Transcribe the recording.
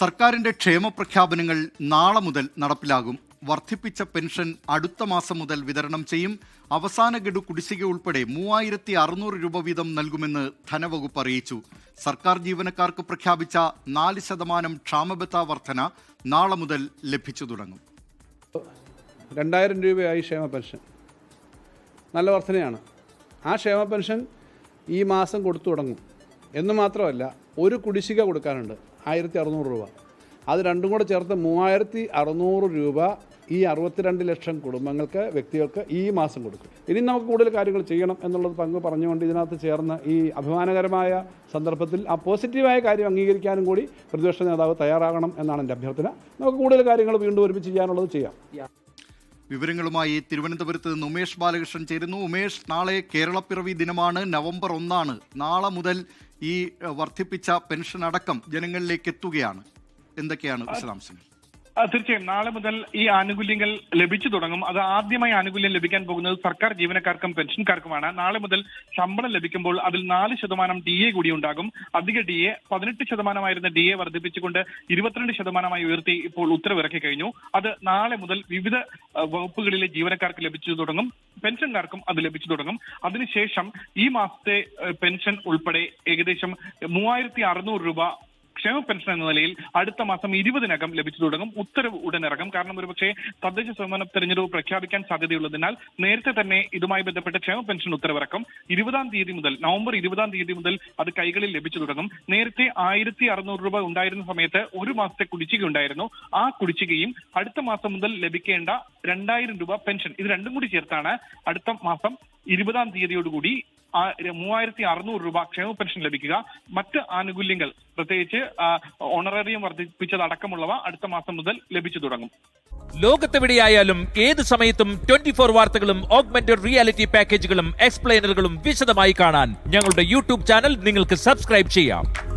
സർക്കാരിന്റെ ക്ഷേമ പ്രഖ്യാപനങ്ങൾ നാളെ മുതൽ നടപ്പിലാകും. വർദ്ധിപ്പിച്ച പെൻഷൻ അടുത്ത മാസം മുതൽ വിതരണം ചെയ്യും. അവസാന ഗഡു കുടിശ്ശിക ഉൾപ്പെടെ മൂവായിരത്തി അറുന്നൂറ് രൂപ വീതം നൽകുമെന്ന് ധനവകുപ്പ് അറിയിച്ചു. സർക്കാർ ജീവനക്കാർക്ക് പ്രഖ്യാപിച്ച നാല് ശതമാനം ക്ഷാമബത്ത വർധന നാളെ മുതൽ ലഭിച്ചു തുടങ്ങും. രണ്ടായിരം രൂപയായി ക്ഷേമ പെൻഷൻ. നല്ല വർധനയാണ്. ആ ക്ഷേമ പെൻഷൻ ഈ മാസം കൊടുത്തു തുടങ്ങും. എന്ന് മാത്രമല്ല ഒരു കുടിശ്ശിക കൊടുക്കാനുണ്ട്. ആയിരത്തി അറുന്നൂറ് രൂപ. അത് രണ്ടും കൂടെ ചേർത്ത് മൂവായിരത്തി അറുന്നൂറ് രൂപ ഈ അറുപത്തിരണ്ട് ലക്ഷം കുടുംബങ്ങൾക്ക് വ്യക്തികൾക്ക് ഈ മാസം കൊടുക്കും. ഇനി നമുക്ക് കൂടുതൽ കാര്യങ്ങൾ ചെയ്യണം എന്നുള്ളത് പങ്ക് പറഞ്ഞുകൊണ്ട് ഇതിനകത്ത് ചേർന്ന ഈ അഭിമാനകരമായ സന്ദർഭത്തിൽ ആ പോസിറ്റീവായ കാര്യം അംഗീകരിക്കാനും കൂടി പ്രതിപക്ഷ നേതാവ് തയ്യാറാകണം എന്നാണ് എന്റെ അഭ്യർത്ഥന. നമുക്ക് കൂടുതൽ കാര്യങ്ങൾ വീണ്ടും ഒരുമിച്ച് ചെയ്യാനുള്ളത് ചെയ്യാം. വിവരങ്ങളുമായി തിരുവനന്തപുരത്ത് നിന്ന് ഉമേഷ് ബാലകൃഷ്ണൻ ചേരുന്നു. ഉമേഷ് നാളെ കേരളപ്പിറവി ദിനമാണ്. നവംബർ ഒന്നാണ്. നാളെ മുതൽ ഈ വർദ്ധിപ്പിച്ച പെൻഷൻ അടക്കം ജനങ്ങളിലേക്ക് എത്തുകയാണ്. എന്തൊക്കെയാണ് വിശദാംശങ്ങൾ? തീർച്ചയായും. നാളെ മുതൽ ഈ ആനുകൂല്യങ്ങൾ ലഭിച്ചു തുടങ്ങും. അത് ആദ്യമായി ആനുകൂല്യം ലഭിക്കാൻ പോകുന്നത് സർക്കാർ ജീവനക്കാർക്കും പെൻഷൻകാർക്കുമാണ്. നാളെ മുതൽ ശമ്പളം ലഭിക്കുമ്പോൾ അതിൽ നാല് ശതമാനം ഡി എ കൂടി ഉണ്ടാകും. അധിക ഡി എ പതിനെട്ട് ശതമാനമായിരുന്ന ഡി എ വർദ്ധിപ്പിച്ചുകൊണ്ട് ഇരുപത്തിരണ്ട് ശതമാനമായി ഉയർത്തി ഇപ്പോൾ ഉത്തരവിറക്കി കഴിഞ്ഞു. അത് നാളെ മുതൽ വിവിധ വകുപ്പുകളിലെ ജീവനക്കാർക്ക് ലഭിച്ചു തുടങ്ങും. പെൻഷൻകാർക്കും അത് ലഭിച്ചു തുടങ്ങും. അതിനുശേഷം ഈ മാസത്തെ പെൻഷൻ ഉൾപ്പെടെ ഏകദേശം മൂവായിരത്തി അറുന്നൂറ് രൂപ ക്ഷേമ പെൻഷൻ എന്ന നിലയിൽ അടുത്ത മാസം ഇരുപതിനകം ലഭിച്ചു തുടങ്ങും. ഉത്തരവ് ഉടൻ ഇറങ്ങും. കാരണം ഒരുപക്ഷെ തദ്ദേശ സ്വയംഭരണ തെരഞ്ഞെടുപ്പ് പ്രഖ്യാപിക്കാൻ സാധ്യതയുള്ളതിനാൽ നേരത്തെ തന്നെ ഇതുമായി ബന്ധപ്പെട്ട ക്ഷേമ പെൻഷൻ ഉത്തരവിറക്കും. ഇരുപതാം തീയതി മുതൽ നവംബർ ഇരുപതാം തീയതി മുതൽ അത് കൈകളിൽ ലഭിച്ചു തുടങ്ങും. നേരത്തെ ആയിരത്തി അറുന്നൂറ് രൂപ ഉണ്ടായിരുന്ന സമയത്ത് ഒരു മാസത്തെ കുടിശ്ശിക ഉണ്ടായിരുന്നു ആ കുടിശ്ശികയും അടുത്ത മാസം മുതൽ ലഭിക്കേണ്ട രണ്ടായിരം രൂപ പെൻഷൻ ഇത് രണ്ടും കൂടി ചേർത്താണ് അടുത്ത മാസം ഇരുപതാം തീയതിയോടുകൂടി മൂവായിരത്തി അറുന്നൂറ് രൂപ ക്ഷേമ പെൻഷൻ ലഭിക്കുക. മറ്റ് ആനുകൂല്യങ്ങൾ പ്രത്യേകിച്ച് ഓണറേറിയം വർദ്ധിപ്പിച്ചതടക്കമുള്ളവ അടുത്ത മാസം മുതൽ ലഭിച്ചു തുടങ്ങും. ലോകത്തെവിടെയായാലും ഏത് സമയത്തും ട്വന്റി ഫോർ വാർത്തകളും ഓഗ്മെന്റഡ് റിയാലിറ്റി പാക്കേജുകളും എക്സ്പ്ലെയിനറുകളും വിശദമായി കാണാൻ ഞങ്ങളുടെ യൂട്യൂബ് ചാനൽ നിങ്ങൾക്ക് സബ്സ്ക്രൈബ് ചെയ്യാം.